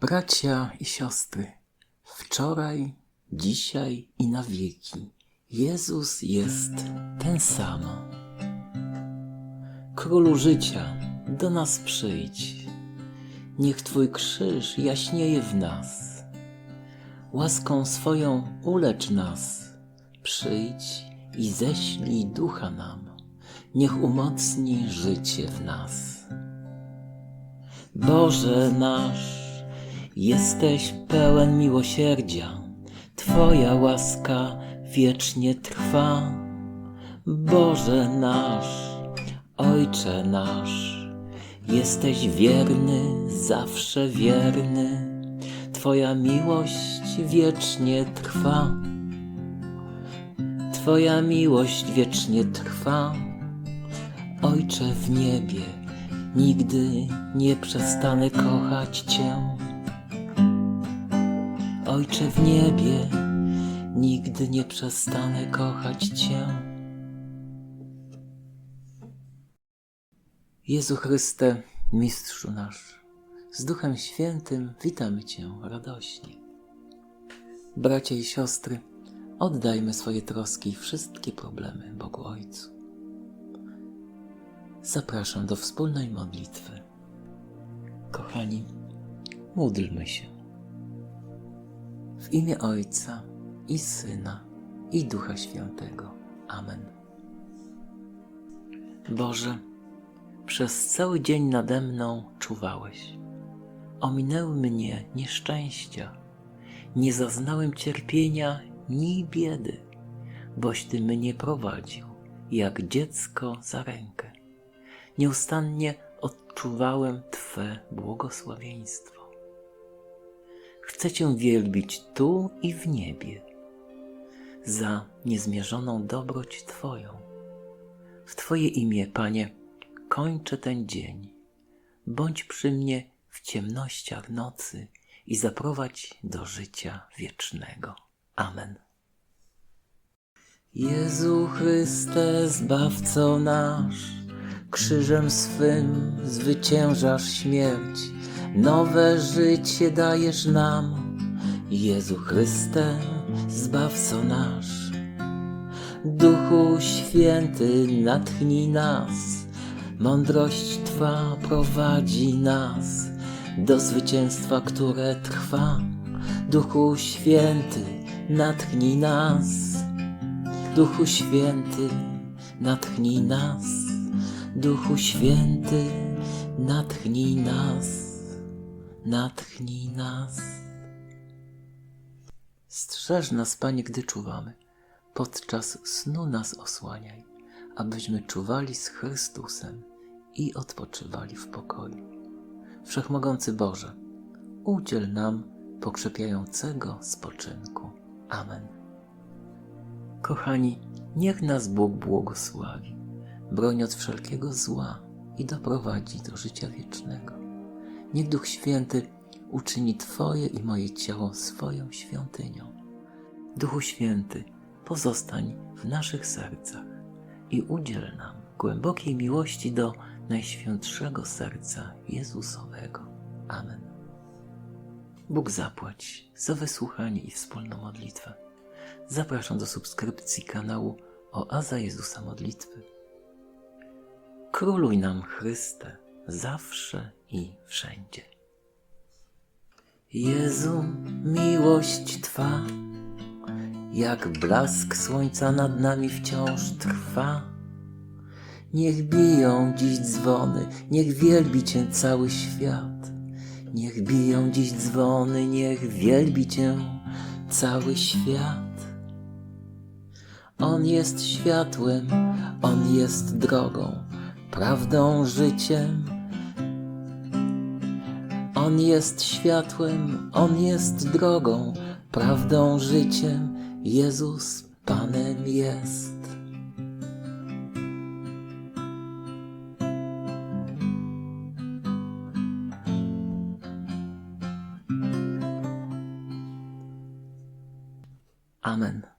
Bracia i siostry, wczoraj, dzisiaj i na wieki Jezus jest ten sam. Królu życia, do nas przyjdź. Niech Twój krzyż jaśnieje w nas. Łaską swoją ulecz nas. Przyjdź i ześlij ducha nam. Niech umocni życie w nas. Boże nasz, jesteś pełen miłosierdzia, Twoja łaska wiecznie trwa. Boże nasz, Ojcze nasz, jesteś wierny, zawsze wierny, Twoja miłość wiecznie trwa. Twoja miłość wiecznie trwa. Ojcze w niebie, nigdy nie przestanę kochać Cię. Ojcze w niebie, nigdy nie przestanę kochać Cię. Jezu Chryste, Mistrzu nasz, z Duchem Świętym witamy Cię radośnie. Bracia i siostry, oddajmy swoje troski i wszystkie problemy Bogu Ojcu. Zapraszam do wspólnej modlitwy. Kochani, módlmy się. W imię Ojca i Syna i Ducha Świętego. Amen. Boże, przez cały dzień nade mną czuwałeś. Ominęły mnie nieszczęścia. Nie zaznałem cierpienia ni biedy, boś Ty mnie prowadził, jak dziecko za rękę. Nieustannie odczuwałem Twe błogosławieństwo. Chcę Cię wielbić tu i w niebie za niezmierzoną dobroć Twoją. W Twoje imię, Panie, kończę ten dzień. Bądź przy mnie w ciemnościach nocy i zaprowadź do życia wiecznego. Amen. Jezu Chryste, Zbawco nasz, krzyżem swym zwyciężasz śmierć, nowe życie dajesz nam. Jezu Chryste, Zbawco nasz, Duchu Święty natchnij nas, mądrość Twa prowadzi nas do zwycięstwa, które trwa. Duchu Święty natchnij nas, Duchu Święty natchnij nas, Duchu Święty natchnij nas, natchnij nas. Strzeż nas, Panie, gdy czuwamy. Podczas snu nas osłaniaj, abyśmy czuwali z Chrystusem i odpoczywali w pokoju. Wszechmogący Boże, udziel nam pokrzepiającego spoczynku. Amen. Kochani, niech nas Bóg błogosławi, broni od wszelkiego zła i doprowadzi do życia wiecznego. Niech Duch Święty uczyni Twoje i moje ciało swoją świątynią. Duchu Święty, pozostań w naszych sercach i udziel nam głębokiej miłości do Najświętszego Serca Jezusowego. Amen. Bóg zapłać za wysłuchanie i wspólną modlitwę. Zapraszam do subskrypcji kanału Oaza Jezusa Modlitwy. Króluj nam Chryste, zawsze i wszędzie. Jezu, miłość Twa, jak blask słońca nad nami wciąż trwa. Niech biją dziś dzwony, niech wielbi Cię cały świat. Niech biją dziś dzwony, niech wielbi Cię cały świat. On jest światłem, On jest drogą, prawdą, życiem. On jest światłem, On jest drogą, prawdą, życiem. Jezus Panem jest. Amen.